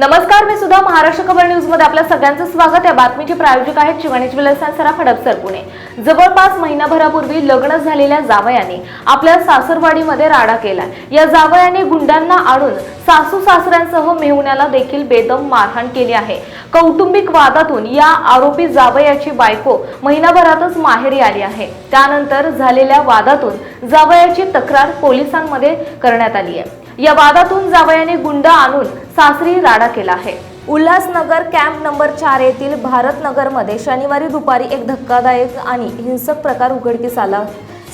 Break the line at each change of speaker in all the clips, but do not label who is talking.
नमस्कार मी सुद्धा महाराष्ट्र खबर न्यूजमध्ये आपल्या सगळ्यांचं स्वागत. या बातमीचे प्रायोजक आहेत शिवानी ज्वेलर्स अँड सराफ हडपसर पुणे. जवळपास महिनाभरापूर्वी लग्न झालेल्या जावयाने आपल्या सासरवाडीमध्ये राडा केला. या जावयाने गुंडांना आणून सासू सासऱ्यांसह मेहुण्याला देखील बेदम मारहाण केली आहे. कौटुंबिक वादातून या आरोपी जावयाची बायको महिनाभरातच माहेरी आली आहे. त्यानंतर झालेल्या वादातून जावयाची तक्रार पोलिसांमध्ये करण्यात आली आहे. या वादातून जावयाने गुंड आणून सासरी राडा केला आहे. उल्हासनगर कॅम्प नंबर चार येथील भारतनगरमध्ये शनिवारी दुपारी एक धक्कादायक आणि हिंसक प्रकार उघडकीस आला.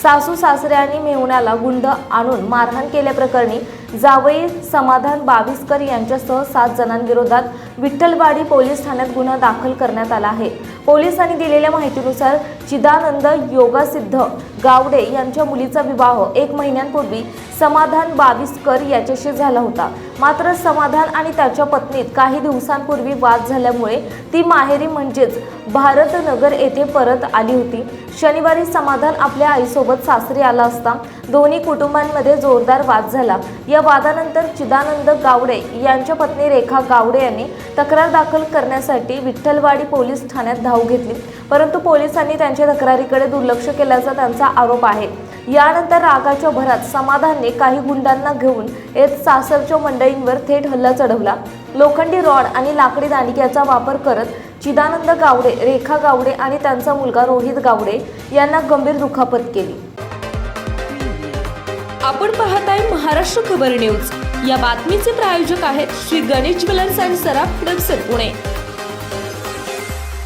सासू सासरे आणि मेहुण्याला गुंड आणून मारहाण केल्याप्रकरणी जावई समाधान बाविस्कर यांच्यासह सात जणांविरोधात विठ्ठलवाडी पोलीस ठाण्यात गुन्हा दाखल करण्यात आला आहे. पोलिसांनी दिलेल्या माहितीनुसार चिदानंद योगासिद्ध गावडे यांच्या मुलीचा विवाह एक महिन्यांपूर्वी समाधान बाविस्कर याच्याशी झाला होता. मात्र समाधान आणि त्याच्या पत्नीत काही दिवसांपूर्वी वाद झाल्यामुळे ती माहेरी म्हणजेच भारतनगर येथे परत आली होती. शनिवारी समाधान आपल्या आईसोबत सासरी आला असता दोन्ही कुटुंबांमध्ये जोरदार वाद झाला. या वादानंतर चिदानंद गावडे यांच्या पत्नी रेखा गावडे यांनी तक्रार दाखल करण्यासाठी विठ्ठलवाडी पोलीस ठाण्यात धाव घेतली. परंतु पोलिसांनी त्यांच्या तक्रारीकडे दुर्लक्ष केल्याचा त्यांचा आरोप आहे. यानंतर रागाच्या भरात समाधानने काही गुंडांना घेऊन येत सासरच्या मंडळींवर थेट हल्ला चढवला. लोखंडी रॉड आणि लाकडी दांडक्याचा वापर करत चिदानंद गावडे रेखा गावडे आणि त्यांचा मुलगा रोहित गावडे यांना गंभीर दुखापत केली.
आपण पाहत आहे महाराष्ट्र खबर न्यूज. या बातमीचे प्रायोजक आहेत श्री गणेश ज्वेलर्स अँड सराफ हडपसर पुणे.